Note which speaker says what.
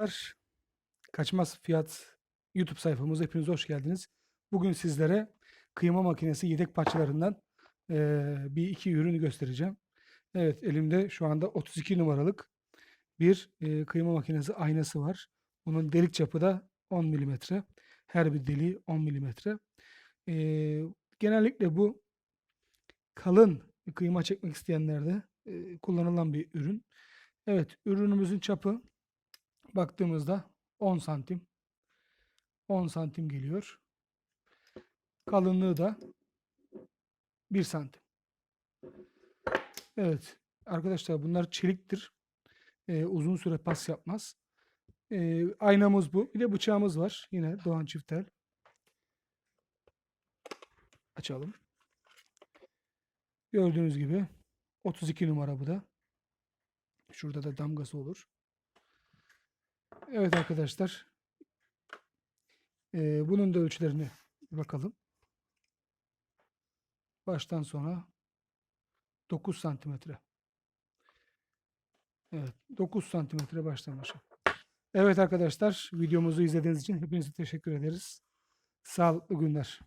Speaker 1: Merhabalar. Kaçmaz Fiyat YouTube sayfamıza hepiniz hoş geldiniz. Bugün sizlere kıyma makinesi yedek parçalarından eee, bir iki ürünü göstereceğim. Evet elimde şu anda 32 numaralık bir eee, kıyma makinesi aynası var. Bunun delik çapı da 10 milimetre. Her bir deliği 10 milimetre. Eee, genellikle bu kalın kıyma çekmek isteyenlerde eee, kullanılan bir ürün. Evet ürünümüzün çapı baktığımızda 10 santim 10 santim geliyor. Kalınlığı da 1 santim. Evet arkadaşlar bunlar çeliktir. Ee, uzun süre pas yapmaz. Ee, aynamız bu. Bir de bıçağımız var. Yine Doğan Çiftel. Açalım. Gördüğünüz gibi 32 numara bu da. Şurada da damgası olur. Evet arkadaşlar. Ee, bunun da ölçülerine bakalım. Baştan sona 9 santimetre. Evet 9 santimetre baştan başa. Evet arkadaşlar videomuzu izlediğiniz için hepinize teşekkür ederiz. Sağlıklı günler.